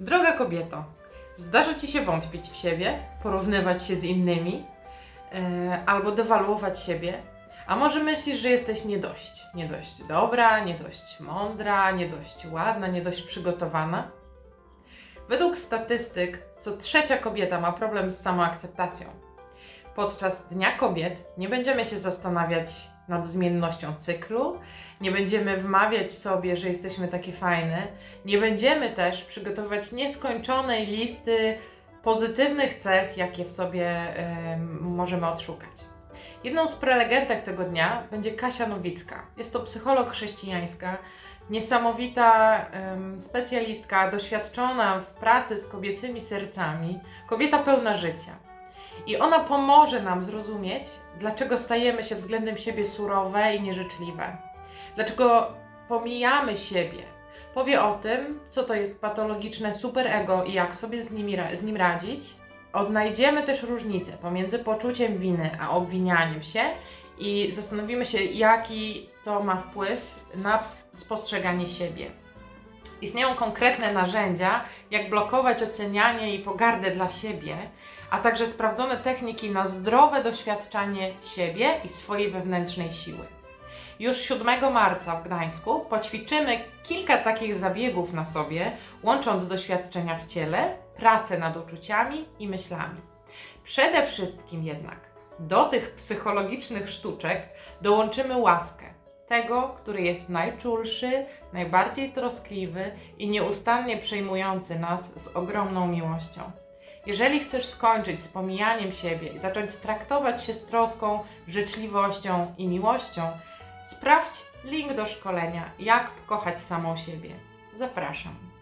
Droga kobieto, zdarza ci się wątpić w siebie, porównywać się z innymi, e, albo dewaluować siebie. A może myślisz, że jesteś nie dość, nie dość dobra, nie dość mądra, nie dość ładna, nie dość przygotowana? Według statystyk, co trzecia kobieta ma problem z samoakceptacją. Podczas Dnia Kobiet nie będziemy się zastanawiać nad zmiennością cyklu, nie będziemy wmawiać sobie, że jesteśmy takie fajne, nie będziemy też przygotowywać nieskończonej listy pozytywnych cech, jakie w sobie em, możemy odszukać. Jedną z prelegentek tego dnia będzie Kasia Nowicka. Jest to psycholog chrześcijańska, niesamowita specjalistka, doświadczona w pracy z kobiecymi sercami, kobieta pełna życia. I ona pomoże nam zrozumieć, dlaczego stajemy się względem siebie surowe i nieżyczliwe. Dlaczego pomijamy siebie. Powie o tym, co to jest patologiczne superego i jak sobie z, nimi, z nim radzić. Odnajdziemy też różnicę pomiędzy poczuciem winy a obwinianiem się i zastanowimy się, jaki to ma wpływ na spostrzeganie siebie. Istnieją konkretne narzędzia, jak blokować ocenianie i pogardę dla siebie, a także sprawdzone techniki na zdrowe doświadczanie siebie i swojej wewnętrznej siły. Już 7 marca w Gdańsku poćwiczymy kilka takich zabiegów na sobie, łącząc doświadczenia w ciele, pracę nad uczuciami i myślami. Przede wszystkim jednak do tych psychologicznych sztuczek dołączymy łaskę tego, który jest najczulszy, najbardziej troskliwy i nieustannie przejmujący nas z ogromną miłością. Jeżeli chcesz skończyć z pomijaniem siebie i zacząć traktować się z troską, życzliwością i miłością, sprawdź link do szkolenia Jak pokochać samą siebie. Zapraszam.